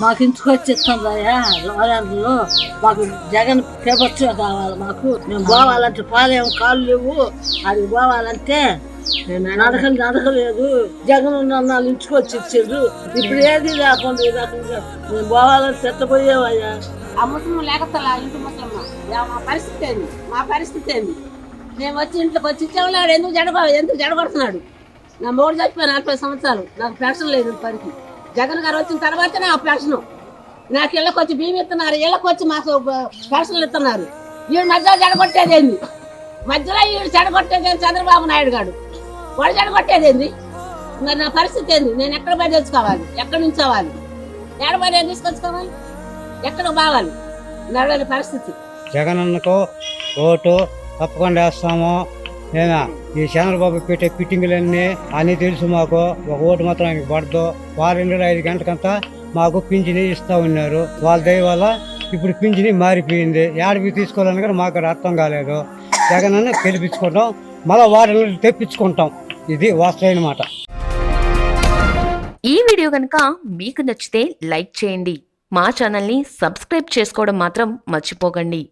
మాకు ఇంటికి వచ్చి ఇస్తుందయ్యా మాకు జగన్ ప్రభుత్వం కావాలి మాకు. మేము పోవాలంటే పాలేం కాళ్ళు లేవు. అది పోవాలంటే నడక నడకలేదు. జగన్ ఉన్న ఇంటికి వచ్చి ఇచ్చిండ్రు ఇప్పుడు ఏది లేకుండా ఈ రకంగా మేము పోవాలంటే చెత్తపోయేవయ్యా ఆ ముసలి లేకపోతే ఇంటి ముసలమ్మ? మా పరిస్థితి ఏంది? మా పరిస్థితి ఏంది? మేము వచ్చి ఇంట్లోకి వచ్చి ఇచ్చేవాళ్ళు ఎందుకు జడగ ఎందుకు జడపడుతున్నాడు? నా మూడు చచ్చిపోయి నలభై సంవత్సరాలు. నాకు పెన్షన్ లేదు పనికి. జగన్ గారు వచ్చిన తర్వాత ఆ పెన్షన్ నాకు ఇళ్ళకి వచ్చి బియ్యం ఇస్తున్నారు ఇళ్ళకి వచ్చి మాకు పెన్షన్లు ఇస్తున్నారు. వీడు మధ్యలో జడగొట్టేది మధ్యలో వీడు చెడగొట్టేదేంది చంద్రబాబు నాయుడు గారు వాడు చెడగొట్టేదేంది మరి నా పరిస్థితి ఏంది? నేను ఎక్కడ పోయి తెచ్చుకోవాలి? ఎక్కడి నుంచి అవ్వాలి? ఎక్కడ పోయి నేను తీసుకొచ్చుకోవాలి? ఎక్కడ బావాలి? నడవని పరిస్థితి. జగనన్నకు ఓటు తప్పకుండా వేస్తాము. నేనా? ఈ చంద్రబాబు పెట్టే పిట్టింగులన్నీ అని తెలుసు మాకు. ఒక ఓటు మాత్రం ఆయనకి పడదు. వారం ఐదు గంటలకంతా మాకు పింఛని ఇస్తూ ఉన్నారు. వాళ్ళ దయ వల్ల ఇప్పుడు పింఛని మారిపోయింది. ఏడవి తీసుకోవాలని కూడా మాకు అర్థం కాలేదు. జగనన్న గెలిపించుకుంటాం. మళ్ళీ వారిని తెప్పించుకుంటాం. ఇది వాస్తవైన మాట. ఈ వీడియో కనుక మీకు నచ్చితే లైక్ చేయండి. మా ఛానల్ని సబ్స్క్రైబ్ చేసుకోవడం మాత్రం మర్చిపోకండి.